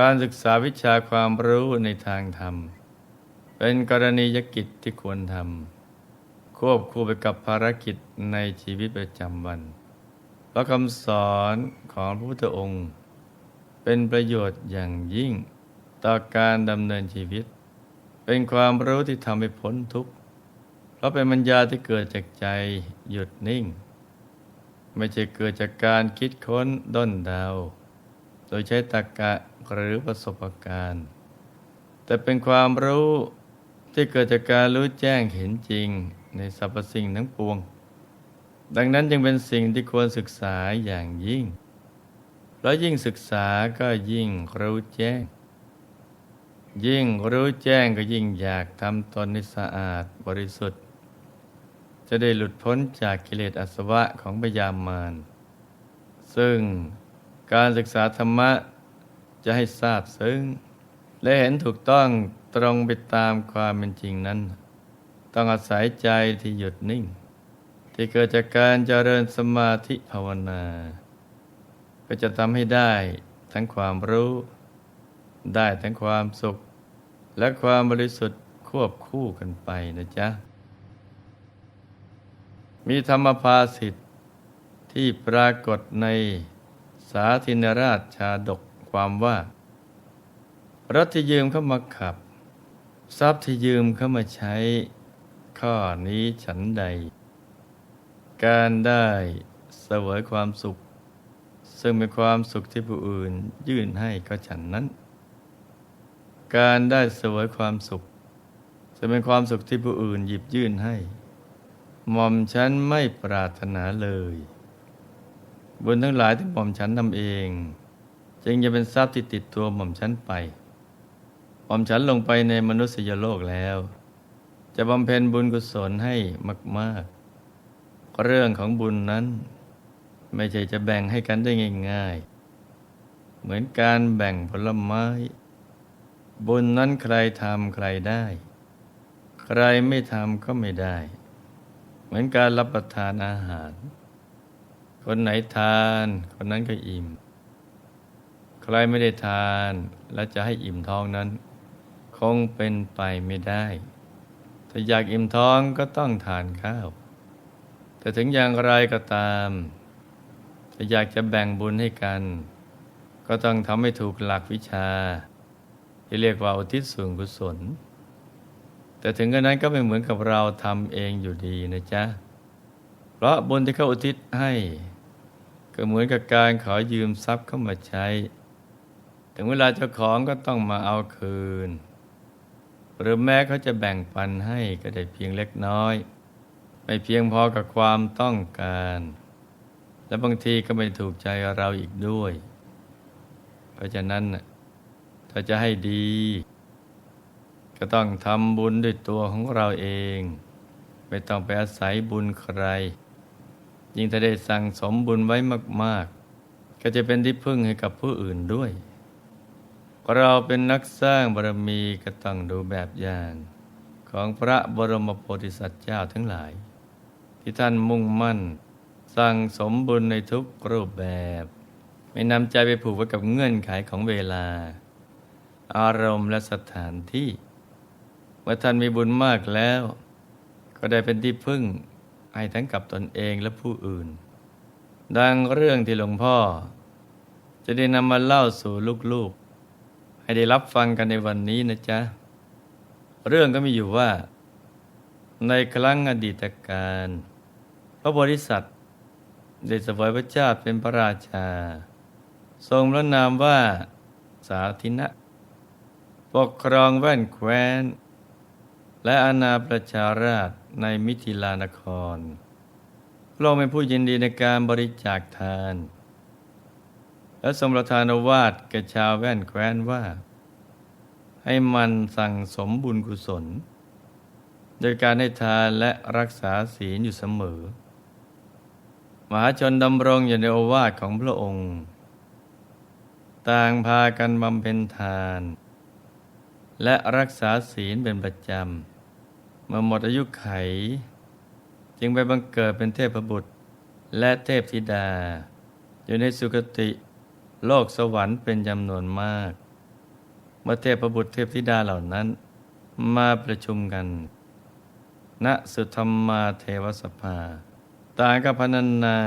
การศึกษาวิชาความรู้ในทางธรรม เป็นกรณียกิจที่ควรทำควบคู่ไปกับภารกิจในชีวิตประจำวันเพราะคำสอนของพระพุทธองค์ เป็นประโยชน์อย่างยิ่ง ต่อการดำเนินชีวิต เป็นความรู้ที่ทำให้พ้นทุกข์เพราะเป็นมัญญาที่เกิดจากใจหยุดนิ่ง ไม่ใช่เกิดจากการคิดค้นด้นเดา โดยใช้ตรรกะหรือประสบการณ์ แต่เป็นความรู้ที่เกิดจากการรู้แจ้งเห็นจริงในสรรพสิ่งทั้งปวง ดังนั้นจึงเป็นสิ่งที่ควรศึกษาอย่างยิ่งเพราะยิ่งศึกษาก็ยิ่งรู้แจ้ง ยิ่งรู้แจ้งก็ยิ่งอยากทำตนให้สะอาดบริสุทธิ์ จะได้หลุดพ้นจากกิเลสอาสวะของพยามาร ซึ่ง การศึกษาธรรมะจะให้ทราบซึ้ง และเห็นถูกต้องตรงไปตามความเป็นจริงนั้น ต้องอาศัยใจที่หยุดนิ่ง ที่เกิดจากการเจริญสมาธิภาวนา ก็จะทำให้ได้ทั้งความรู้ ได้ทั้งความสุข และความบริสุทธิ์ควบคู่กันไปนะจ๊ะ มีธรรมภาสิทธิ์ที่ปรากฏใน สาธินราชชาดกความว่า รถที่ยืมเข้ามาขับ ทรัพย์ที่ยืมเข้ามาใช้ ข้อนี้ฉันใด การได้เสวยความสุข ซึ่งเป็นความสุขที่ผู้อื่นยื่นให้ก็ฉันนั้น การได้เสวยความสุข ซึ่งเป็นความสุขที่ผู้อื่นหยิบยื่นให้หม่อมฉันไม่ปรารถนาเลย บุญทั้งหลายที่หม่อมฉันทำเอง จึงจะเป็นทรัพย์ที่ติดตัวหม่อมฉันไป หม่อมฉันลงไปในมนุษยโลกแล้ว จะบำเพ็ญบุญกุศลให้มากๆ เรื่องของบุญนั้น ไม่ใช่จะแบ่งให้กันได้ง่าย ๆ เหมือนการแบ่งผลไม้ บุญนั้นใครทำใครได้ ใครไม่ทำก็ไม่ได้ เหมือนการรับประทานอาหาร คนไหนทานคนนั้นก็อิ่ม ใครไม่ได้ทานและจะให้อิ่มท้องนั้น คงเป็นไปไม่ได้ ถ้าอยากอิ่มท้องก็ต้องทานข้าว แต่ถึงอย่างไรก็ตามถ้าอยากจะแบ่งบุญให้กัน ก็ต้องทำให้ถูกหลักวิชา ที่เรียกว่าอุทิศส่วนกุศล แต่ถึงกระนั้นก็ไม่เหมือนกับเราทำเองอยู่ดีนะจ๊ะ เพราะบุญที่เขาอุทิศให้ ก็เหมือนกับการขอยืมทรัพย์เข้ามาใช้ ถึงเวลาเจ้าของก็ต้องมาเอาคืน หรือแม้เขาจะแบ่งปันให้ก็ได้เพียงเล็กน้อย ไม่เพียงพอกับความต้องการ และบางทีก็ไม่ถูกใจเราอีกด้วย เพราะฉะนั้นถ้าจะให้ดี ก็ต้องทำบุญด้วยตัวของเราเอง ไม่ต้องไปอาศัยบุญใคร ยิ่งถ้าได้สั่งสมบุญไว้มาก ๆ ก็จะเป็นที่พึ่งให้กับผู้อื่นด้วย เราเป็นนักสร้างบารมีก็ต้องดูแบบอย่างของพระบรมโพธิสัตว์เจ้าทั้งหลาย ที่ท่านมุ่งมั่น สั่งสมบุญในทุกรูปแบบ ไม่นำใจไปผูกไว้กับเงื่อนไขของเวลา อารมณ์และสถานที่เมื่อท่านมีบุญมากแล้ว ก็ได้เป็นที่พึ่ง ให้ทั้งกับตนเองและผู้อื่น ดังเรื่องที่หลวงพ่อ จะได้นำมาเล่าสู่ลูกๆ ให้ได้รับฟังกันในวันนี้นะจ๊ะ เรื่องก็มีอยู่ว่า ในครั้งอดีตการ พระบริษัทได้เสวยพระเจ้าเป็นพระราชา ทรงพระนามว่าสาธินะ ปกครองแว่นแคว้น และอาณาประชาราช ในมิถิลานครพระองค์เป็นผู้ยินดีในการบริจาคทาน และทรงปรทานอวาทแก่ชาวแว่นแคว้นว่า ให้มันสั่งสมบุญกุศล โดยการให้ทานและรักษาศีลอยู่เสมอ มหาชนดำรงอยู่ในโอวาทของพระองค์ ต่างพากันบำเพ็ญทาน และรักษาศีลเป็นประจำ เมื่อหมดอายุไข จึงไปบังเกิดเป็นเทพบุตร และเทพธิดา อยู่ในสุคติโลกสวรรค์เป็นจำนวนมาก เมื่อเทพบุตรเทพธิดาเหล่านั้น มาประชุมกันณสุธรรมาเทวสภา ต่างกับพนันนา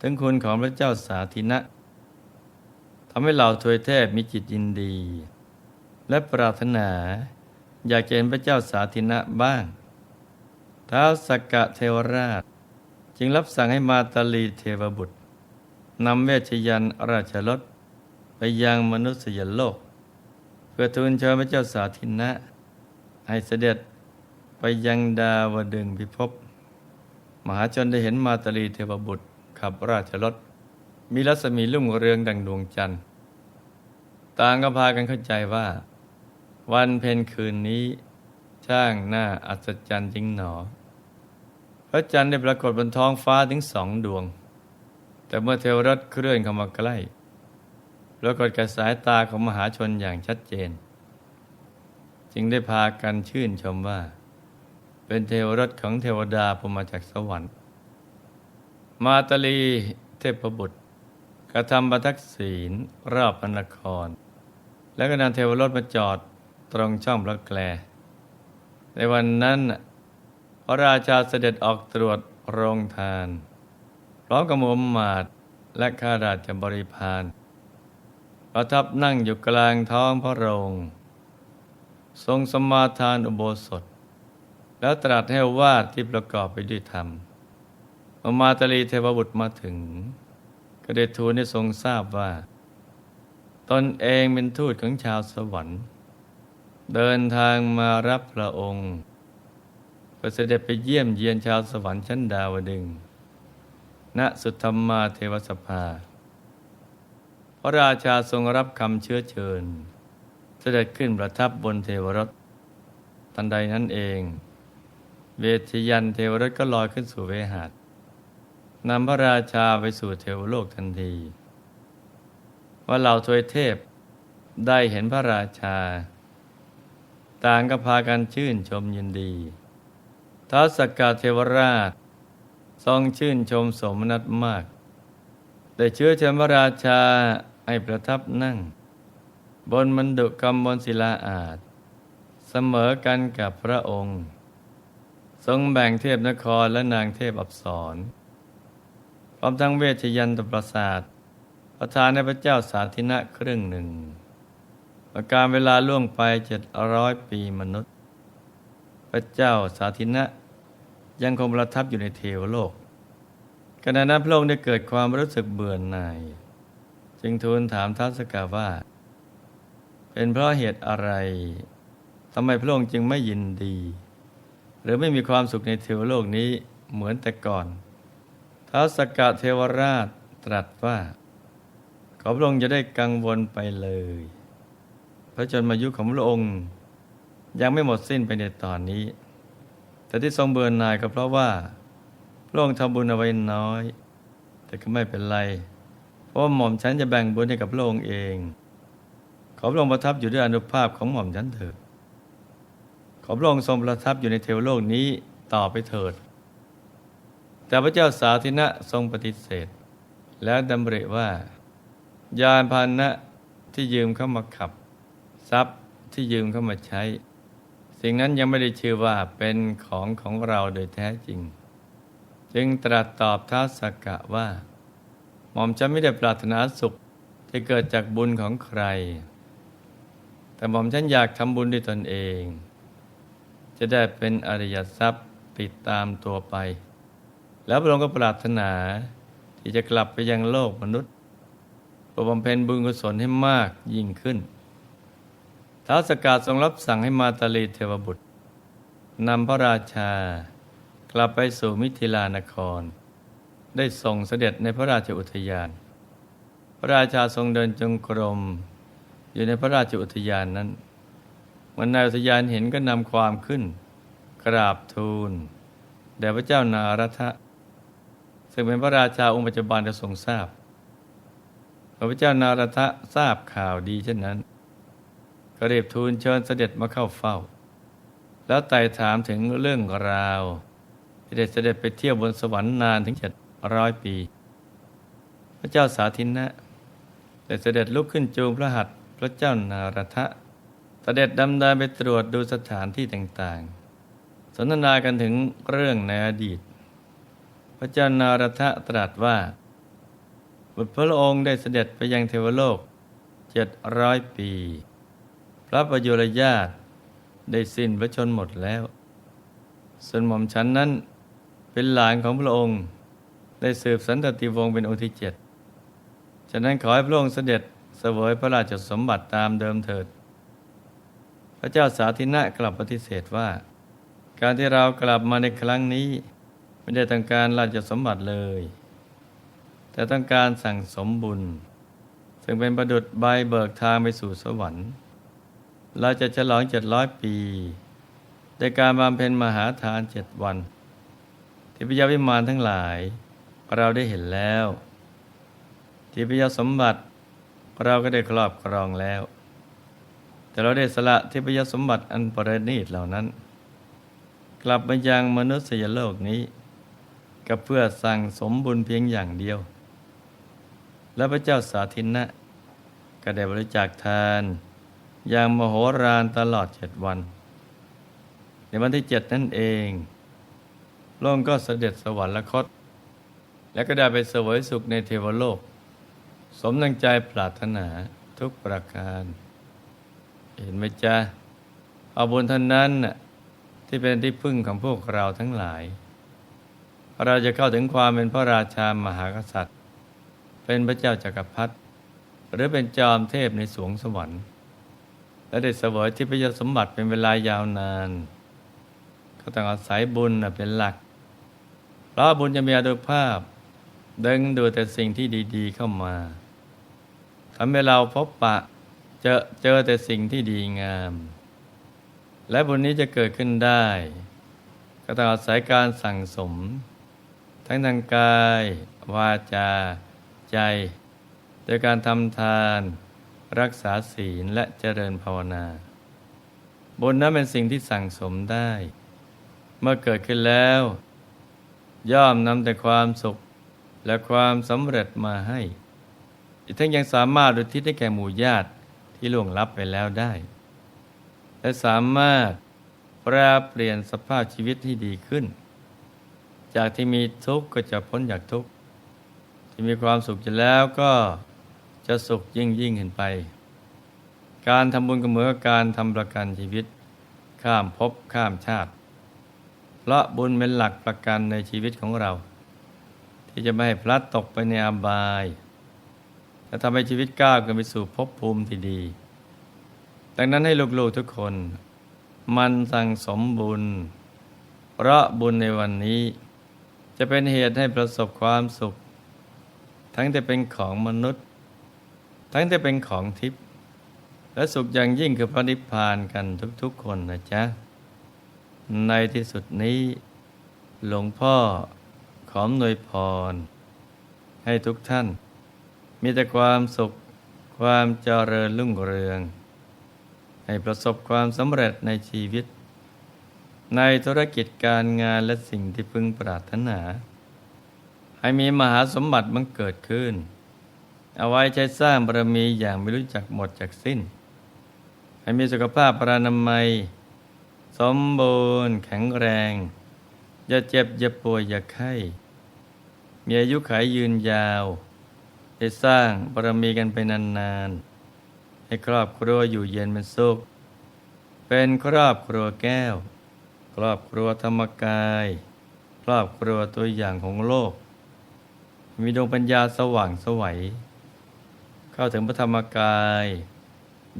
ถึงคุณของพระเจ้าสาธินะทำให้เหล่าทวยเทพมีจิตยินดี และปรารถนา อยากเห็นพระเจ้าสาธินะบ้างท้าวสกกะเทวราช จึงรับสั่งให้มาตาลีเทวบุตรนำเวชยันราชรถไปยังมนุษยโลก เพื่อทูลเชิญพระเจ้าสาธินะ ให้เสด็จไปยังดาวดึงพิภพมหาชนได้เห็นมาตาลีเทวบุตรขับราชรถ มีรัศมีลุ่งเรืองดังดวงจันทร์ ต่างก็พากันเข้าใจว่า วันเพ็ญคืนนี้ ช่างหน้าอัศจรรย์จริงหนอ พระจันทร์ได้ปรากฏบนท้องฟ้าถึงสองดวง แต่เมื่อเทวรถเคลื่อนเข้ามาใกล้ปรากฏกับสายตาของมหาชนอย่างชัดเจน จึงได้พากันชื่นชมว่า เป็นเทวรถของเทวดาผมาจากสวรรค์ มาตลีเทพบุตร กระทำบัทักศีลรอบพระนคร แล้วก็นำเทวรถมาจอด ตรงช่องพระแกล ในวันนั้นพระราชาเสด็จออกตรวจโรงทาน พร้อมกับหมูหมาดและข้าราชบริพารประทับนั่งอยู่กลางท้องพระโรง ทรงสมาทานอุโบสถ แล้วตรัสให้วาดที่ประกอบไปด้วยธรรมเมื่อมาตลีเทวบุตรมาถึง ก็ได้ทูลให้ทรงทราบว่า ตนเองเป็นทูตของชาวสวรรค์ เดินทางมารับพระองค์เพื่อเสด็จไปเยี่ยมเยียนชาวสวรรค์ชั้นดาวดึง ณ สุธรรมาเทวสภา พระราชาทรงรับคำเชื้อเชิญ เสด็จขึ้นประทับบนเทวรถ ทันใดนั้นเอง เวทยันเทวรถก็ลอยขึ้นสู่เวหาดนำพระราชาไปสู่เทวโลกทันที ว่าเหล่าทวยเทพได้เห็นพระราชา ต่างก็พากันชื่นชมยินดีท้าสกกาเทวราช ทรงชื่นชมสมนัตมาก ได้เชื้อเชิญพระราชาให้ประทับนั่ง บนมันดุกรรมบนศิลาอาจ เสมอกันกับพระองค์ ทรงแบ่งเทพนครและนางเทพอับสรพร้อมทั้งเวชยันตประสาท ประทานให้พระเจ้าสาธินะครึ่งหนึ่ง ประการเวลาล่วงไปเจ็ดร้อยปีมนุษย์ พระเจ้าสาธินะ ยังคงประทับอยู่ในเทวโลกขณะนั้นพระองค์ได้เกิดความรู้สึกเบื่อหน่าย จึงทูลถามท้าวสกาว่า เป็นเพราะเหตุอะไรทำไมพระองค์จึงไม่ยินดี หรือไม่มีความสุขในเทวโลกนี้เหมือนแต่ก่อนท้าวสกกะเทวราชตรัสว่า ขอพระองค์จะได้กังวลไปเลย ระชนมายุของพระองค์ ยังไม่หมดสิ้นไปในตอนนี้ แต่ที่ทรงเบื่อหน่ายก็เพราะว่า พระองค์ทำบุญเอาไว้น้อย แต่ก็ไม่เป็นไร เพราะาหม่อมฉันจะแบ่งบุญให้กับพระองค์เอง ขอพระองค์ประทับอยู่ด้วยอนุภาพของหม่อมฉันเถิด ขอพระองค์ทรงประทับอยู่ในเทวโลกนี้ต่อไปเถิด แต่พระเจ้าสาธินะทรงปฏิเสธ แล้วดำริว่ายานพาหนะที่ยืมเข้ามาขับ ทรัพย์ที่ยืมเข้ามาใช้ สิ่งนั้นยังไม่ได้ชื่อว่าเป็นของของเราโดยแท้จริง จึงตรัสตอบท้าสกกะว่า หม่อมฉันไม่ได้ปรารถนาสุขที่เกิดจากบุญของใคร แต่หม่อมฉันอยากทำบุญด้วยตนเอง จะได้เป็นอริยทรัพย์ติดตามตัวไป แล้วพระองค์ก็ปรารถนาที่จะกลับไปยังโลกมนุษย์เพื่อบำเพ็ญบุญกุศลให้มากยิ่งขึ้น ท้าวสกาทรงรับสั่งให้มาตาลีเทวบุตรนำพระราชากลับไปสู่มิถิลานคร ได้ส่งเสด็จในพระราชอุทยาน พระราชาทรงเดินจงกรม อยู่ในพระราชอุทยานนั้นเมื่อนายอุทยานเห็นก็นำความขึ้น กราบทูลแด่พระเจ้านารัทะซึ่งเป็นพระราชาองค์ปัจจุบันจะทรงทราบพระเจ้านารัทะทราบข่าวดีเช่นนั้น ก็รีบทูลเชิญเสด็จมาเข้าเฝ้า แล้วไต่ถามถึงเรื่องราว ที่ได้เสด็จไปเที่ยวบนสวรรค์นานถึงเจ็ดร้อยปี พระเจ้าสาธินะได้เสด็จลุกขึ้นจูงพระหัตถ์พระเจ้านารทะเสด็จดำเนินไปตรวจดูสถานที่ต่างๆ สนทนากันถึงเรื่องในอดีต พระเจ้านารทะตรัสว่าบุตรพระองค์ได้เสด็จไปยังเทวโลกเจ็ดร้อยปี พระประยุรญาตได้สิ้นพระชนหมดแล้ว ส่วนหม่อมฉันนั้นเป็นหลานของพระองค์ ได้สืบสันตติวงศ์เป็นองค์ที่เจ็ดฉะนั้นขอให้พระองค์เสด็จเสวยพระราชสมบัติตามเดิมเถิด พระเจ้าสาธินะกลับปฏิเสธว่า การที่เรากลับมาในครั้งนี้ ไม่ได้ต้องการราชสมบัติเลย แต่ต้องการสั่งสมบุญ ซึ่งเป็นประดุจใบเบิกทางไปสู่สวรรค์ เราจะฉลองเจ็ดร้อยปีในการบำเพ็ญมหาทานเจ็ดวันที่พยาวิมานทั้งหลาย เราได้เห็นแล้วที่พระยสมบัติเราก็ได้ครอบครองแล้ว แต่เราได้สละที่พยสมบัติอันประณีตเหล่านั้น กลับมายังมนุษยโลกนี้ ก็เพื่อสั่งสมบุญเพียงอย่างเดียว และพระเจ้าสาธินะก็ได้บริจาคทาน อย่างมโหฬารตลอดเจ็ดวัน ในวันที่เจ็ดนั่นเองโลกก็เสด็จสวรรคต และก็ได้ไปเสวยสุขในเทวโลก สมดังใจปรารถนาทุกประการ เห็นไหมจ๊ะเอาบุญท่านนั้นที่เป็นที่พึ่งของพวกเราทั้งหลาย เราจะเข้าถึงความเป็นพระราชามหากษัตริย์ เป็นพระเจ้าจากักรพรรดิหรือเป็นจอมเทพในสวงสวรรค์ และได้เสวยที่พระยสมบัติเป็นเวลายาวนาน ก็ต้องอาศัยบุญเป็นหลัก เพราะบุญจะมีอานุภาพ ดึงดูแต่สิ่งที่ดี ๆเข้ามาทำให้เราพบปะเจอเจอแต่สิ่งที่ดีงาม และบุญนี้จะเกิดขึ้นได้ ก็ต้องอาศัยการสั่งสม ทั้งทางกาย วาจา ใจ โดยการทำทาน รักษาศีลและเจริญภาวนาบุญนั้นเป็นสิ่งที่สั่งสมได้ เมื่อเกิดขึ้นแล้ว ย่อมนำแต่ความสุขและความสำเร็จมาให้ อีกทั้งยังสามารถอุทิศให้แก่หมู่ญาติที่ล่วงลับไปแล้วได้ และสามารถแปรเปลี่ยนสภาพชีวิตให้ดีขึ้น จากที่มีทุกข์ก็จะพ้นจากทุกข์ที่มีความสุขจะแล้วก็ จะสุขยิ่งยิ่งขึ้นไป การทำบุญก็เหมือนกับการทำประกันชีวิต ข้ามภพข้ามชาติ เพราะบุญเป็นหลักประกันในชีวิตของเรา ที่จะไม่ให้พลัดตกไปในอบายและทำให้ชีวิตก้าวกันไปสู่ภพภูมิที่ดี ดังนั้นให้ลูกๆทุกคน มันสั่งสมบุญ เพราะบุญในวันนี้ จะเป็นเหตุให้ประสบความสุข ทั้งที่เป็นของมนุษย์ ทั้งที่เป็นของทิพย์และสุขอย่างยิ่งคือพระนิพพานกันทุกๆคนนะจ๊ะ ในที่สุดนี้ หลวงพ่อขอมนวยพร ให้ทุกท่าน มีแต่ความสุขความเจริญรุ่งเรือง ให้ประสบความสำเร็จในชีวิต ในธุรกิจการงานและสิ่งที่พึงปรารถนา ให้มีมหาสมบัติบังเกิดขึ้น เอาไว้ใช้สร้างบารมีอย่างไม่รู้จักหมดจากสิ้น ให้มีสุขภาพปรานามัย สมบูรณ์ แข็งแรง อย่าเจ็บ อย่าป่วย อย่าไข้ มีอายุขัยยืนยาวได้สร้างบารมีกันไปนานๆ ให้ครอบครัวอยู่เย็นเป็นสุข เป็นครอบครัวแก้ว ครอบครัวธรรมกาย ครอบครัวตัวอย่างของโลก มีดวงปัญญาสว่างสวัย เข้าถึงพระธรรมกาย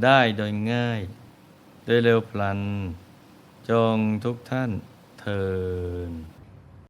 ได้โดยง่าย โดยเร็วพลัน จงทุกท่านเทิน